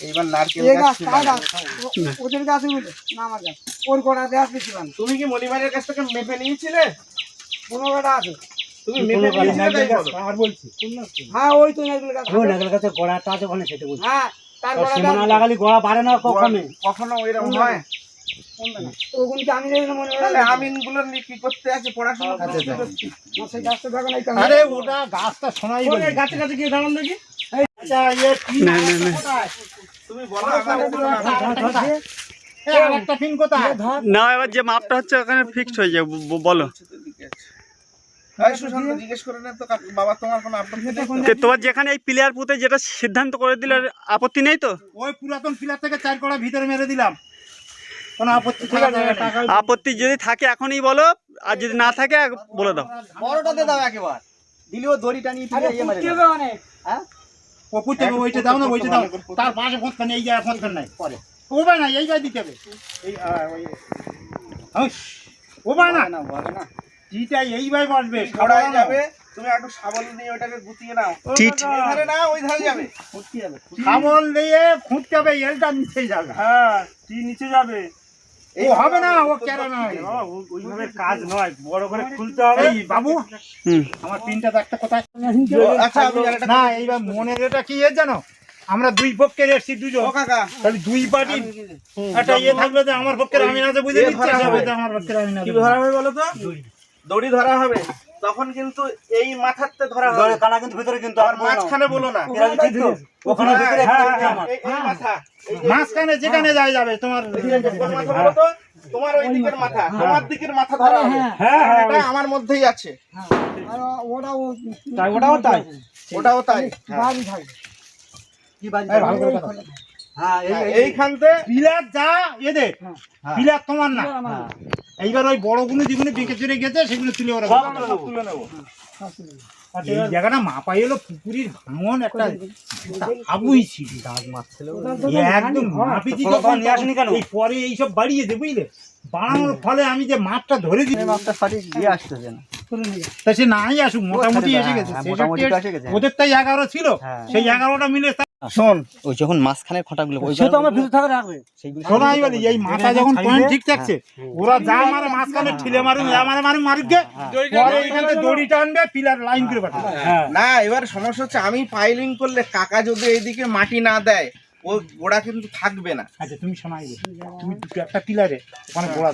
এবার নারকেল গাছ ওদের গাছ না আমার গাছ। ওর গোড়াতে আসবে ছিলাম তুমি কি মলিমারের কাছ থেকে মেপে নিয়েছিলে? কোনো গাড়া আছে। তুমি মেপে নিয়েছিলে আর বলছি। হ্যাঁ ওই তো নারকেল গাছ গোড়াটা আছে ওখানে সেটা বলছি। হ্যাঁ তার গোড়া বাড়ে না কখনো কখনো হয়? মনে হয়? আচ্ছা। আরে ওটা গাছটা শোনাই গাছে গাছে গিয়ে দাঁড়ান দেখি। আচ্ছা ইয়ে কি না, না, না। তুমি বলো আমার উপর না থাকো। এ, আরেকটা পিন কোথায় না এবার যে মাপটা হচ্ছে ওখানে ফিক্সড হয়ে যাবে বলো এই সুশান্ত জিজ্ঞেস করে না তো কাকু, বাবা তোমার আপত্তি নেই তো? তো তোমার যেখানে এই প্লেয়ার পুঁতে যেটা সিদ্ধান্ত করে দিলে আপত্তি নেই তো ওই পুরাতন পিলার থেকে চার কড়া ভিতরে মেরে দিলাম কোনো আপত্তি আপত্তি যদি থাকে এখনই বলো আর যদি না থাকে বলে দাও বড়টাতে দাও একেবার দিলেও দড়ি টানিয়ে ইয়ে মারে হবে পুঁতে হবে, ওইটা দাও না ওইটা দাও। তার পাশে ফোন এই জায়গায় ফোন নাই। পরে। ও ভাই না দিতে হবে। এই আ, ওই- ওই, ও ভাই না। না বলে না। যাবে তুমি একটু শাবল নিয়ে ওটাকে গুটিয়ে নাও। টিট। ওই ধারে না ওই ধারে যাবে। খুঁজতে হবে এলটা নিচে যাবে। হ্যাঁ কি নিচে যাবে। ও হবে না ও কেন নয়? ওইভাবে কাজ নয় বড় করে খুলতে হবে। বাবু আমার পিনটা দেখতে কোথায়? আচ্ছা না এইবার মনের এটা কি এর জানো? আমরা দুই পক্ষের এসছি দুজন। তাহলে দুই পার্টি একটা ইয়ে থাকল যে আমার পক্ষের আমি না বুঝে হবে। আমার পক্ষের আমি না কি ধরা হবে বলো তো? দড়ি ধরা হবে। তখন কিন্তু এই মাথাতে ধরা হবে কানা কিন্তু ভিতরে কিন্তু আর মাঝখানে বলো না। ওখানে ভিতরে হ্যাঁ, হ্যাঁ, হ্যাঁ। এই- মাথা মাঝখানে যেখানে যায় যাবে তোমার? তোমার ওই দিকের মাথা তোমার দিকের মাথা ধরা হবে। হ্যাঁ হ্যাঁ এটা আমার মধ্যেই আছে। আর ওটা ও তাই ওটাও তাই? ওটাও তাই। বাড়ি থাকবে কি বাজি ভালো করে কথা। হ্যাঁ এই এই এইখানতে পিলার যা এদের পিলার তোমার না। এইবার ওই বড়গুলো যেগুলো বেঁকে চড়ে গেছে সেগুলো তুলে ওরা তুলে নেব। এই জায়গাটা মাপাই হলো পুকুরের ভাঙন একটা আবুই ছিল। এই একদম মাপিছি যখন এই পরে এইসব বাড়িয়েছে বুঝলে? বাড়ানোর ফলে আমি যে মাপটা ধরে দিই মাঠটা মাপটা সঠিক দিয়ে আসতেছে না। তা সে নাই আসুক মোটামুটি এসে গেছে। হ্যাঁ। ওদের তাই এগারো ছিল। হ্যাঁ। সেই এগারোটা মিলে শোন ওই যখন মাঝখানের খটাগুলো ওই সে তো আমার ভিতরে থাকে রাখবে। শোনাই বলি এই মাথা যখন পয়েন্ট ঠিক থাকছে ওরা যা মারে মাঝখানে ঠিলে মারুন যা মারে মারুন মারুক গে পরে এখান থেকে দড়ি টানবে পিলার লাইন করে পাঠাবে। না এবার সমস্যা হচ্ছে আমি পাইলিং করলে কাকা যদি এইদিকে মাটি না দেয় ও গোড়া কিন্তু থাকবে না। আচ্ছা তুমি শোনাই তুমি একটা পিলারে ওখানে গোড়া